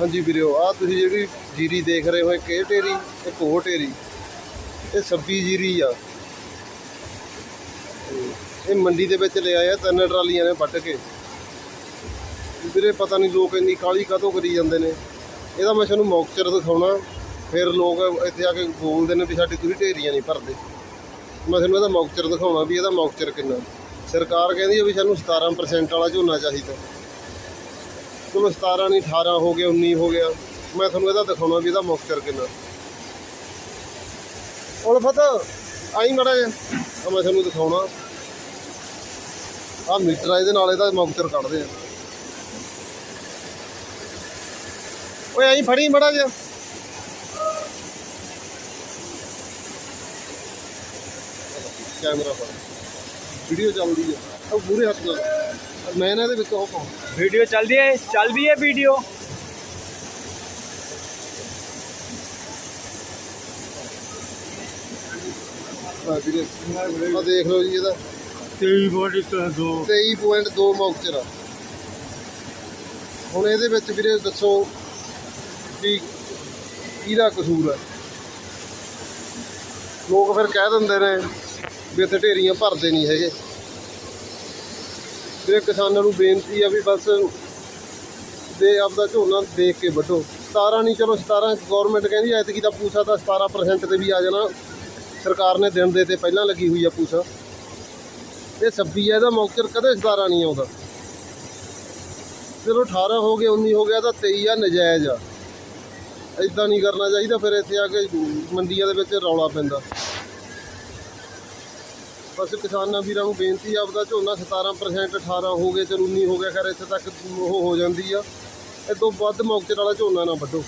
ਹਾਂਜੀ ਵੀਰਿਓ ਆ ਤੁਸੀਂ ਜਿਹੜੀ ਜੀਰੀ ਦੇਖ ਰਹੇ ਹੋ ਇੱਕ ਇਹ ਢੇਰੀ? ਇੱਕ ਹੋਰ ਢੇਰੀ। ਇਹ ਸੱਬੀ ਜੀਰੀ ਆ। ਇਹ ਮੰਡੀ ਦੇ ਵਿੱਚ ਲੈ ਆਇਆ ਤਿੰਨ ਟਰਾਲੀਆਂ ਨੇ ਵੱਢ ਕੇ। ਵੀਰੇ, ਪਤਾ ਨਹੀਂ ਲੋਕ ਇੰਨੀ ਕਾਲੀ ਕਾਹਤੋਂ ਕਰੀ ਜਾਂਦੇ ਨੇ। ਇਹਦਾ ਮੈਂ ਤੁਹਾਨੂੰ ਮੌਕਚਰ ਦਿਖਾਉਣਾ। ਫਿਰ ਲੋਕ ਇੱਥੇ ਆ ਕੇ ਬੋਲਦੇ ਨੇ ਵੀ ਸਾਡੀ ਤੁਸੀਂ ਢੇਰੀਆਂ ਨਹੀਂ ਭਰਦੇ। ਮੈਂ ਤੁਹਾਨੂੰ ਇਹਦਾ ਮੌਕਚਰ ਦਿਖਾਉਣਾ ਵੀ ਇਹਦਾ ਮੌਕਚਰ ਕਿੰਨਾ। ਸਰਕਾਰ ਕਹਿੰਦੀ ਹੈ ਵੀ ਸਾਨੂੰ 17% ਵਾਲਾ ਝੋਨਾ ਚਾਹੀਦਾ। ਚਲੋ 17 ਨਹੀਂ 18 ਹੋ ਗਿਆ 19 ਹੋ ਗਿਆ। ਮੈਂ ਤੁਹਾਨੂੰ ਇਹਦਾ ਦਿਖਾਉਣਾ ਵੀ ਇਹਦਾ ਮੌਕਚਰ ਕਿੰਨਾ। ਉਲਫਤ ਆਈ ਮੜਾ ਜਿਹਾ। ਮੈਂ ਤੁਹਾਨੂੰ ਦਿਖਾਉਣਾ। ਆ ਮੀਟਰ ਆ, ਇਹਦੇ ਨਾਲ ਇਹਦਾ ਮੌਕਚਰ ਕੱਢਦੇ ਆ। ਓਏ, ਆਈ ਫੜੀ ਮੜਾ ਜਿਹਾ। ਕੈਮਰਾ ਪਰ ਵੀਡੀਓ ਚੱਲਦੀ ਆ। ਉਹ ਪੂਰੇ ਹੱਥ ਨਾਲ। ਮੈਂ ਇਹਨਾਂ ਦੇ ਵਿੱਚ ਉਹ ਪਾਉਂ। ਵੀਡੀਓ ਚੱਲਦੀ ਹੈ ਚੱਲਦੀ ਹੈ ਵੀਡੀਓ। ਆ ਵੀਰੇ ਆ ਦੇਖ ਲਓ ਜੀ ਇਹਦਾ। 23.2 23.2 ਮੌਕਚਰ ਆ ਹੁਣ ਇਹਦੇ ਵਿੱਚ ਵੀਰੇ ਦੱਸੋ ਵੀ ਕਿਹਦਾ ਕਸੂਰ ਹੈ? ਲੋਕ ਫਿਰ ਕਹਿ ਦਿੰਦੇ ਨੇ ਵੀ ਇੱਥੇ ਢੇਰੀਆਂ ਭਰਦੇ ਨਹੀਂ ਹੈਗੇ। ਵੀਰੇ ਕਿਸਾਨਾਂ ਨੂੰ ਬੇਨਤੀ ਆ ਵੀ ਬਸ ਦੇ ਆਪਦਾ ਝੋਨਾ ਦੇਖ ਕੇ ਵੱਢੋ। 17 ਨਹੀਂ, ਚਲੋ 17 ਗਵਰਨਮੈਂਟ ਕਹਿੰਦੀ ਐਤਕੀ ਦਾ ਪੂਸਾ ਤਾਂ 17% ਤੇ ਵੀ ਆ ਜਾਣਾ। ਸਰਕਾਰ ਨੇ ਦਿਨ ਦੇ ਤੇ ਪਹਿਲਾਂ ਲੱਗੀ ਹੋਈ ਆ ਪੂਸਾ। ਇਹ 26 ਹੈ ਇਹਦਾ ਮੌਕਚਰ ਕਦੇ 17 ਨਹੀਂ ਆਉਂਦਾ। ਚਲੋ 18 ਹੋ ਗਿਆ 19 ਹੋ ਗਿਆ, ਤਾਂ 23 ਆ, ਨਜਾਇਜ਼ ਆ। ਇਦਾਂ ਨਹੀਂ ਕਰਨਾ ਚਾਹੀਦਾ, ਫਿਰ ਇੱਥੇ ਆ ਕੇ ਮੰਡੀਆਂ ਦੇ ਵਿੱਚ ਰੌਲਾ ਪੈਂਦਾ। ਬਸ ਕਿਸਾਨਾਂ ਵੀਰਾਂ ਨੂੰ ਬੇਨਤੀ ਆ, ਆਪਦਾ ਝੋਨਾ 17% 18 ਹੋ ਗਏ ਚਲ 19 ਹੋ ਗਿਆ, ਖੈਰ ਇੱਥੇ ਤੱਕ ਉਹ ਹੋ ਜਾਂਦੀ ਆ। ਇਹ ਤੋਂ ਵੱਧ ਮੌਕੇ ਵਾਲਾ ਝੋਨਾ ਨਾ ਵੱਢੋ।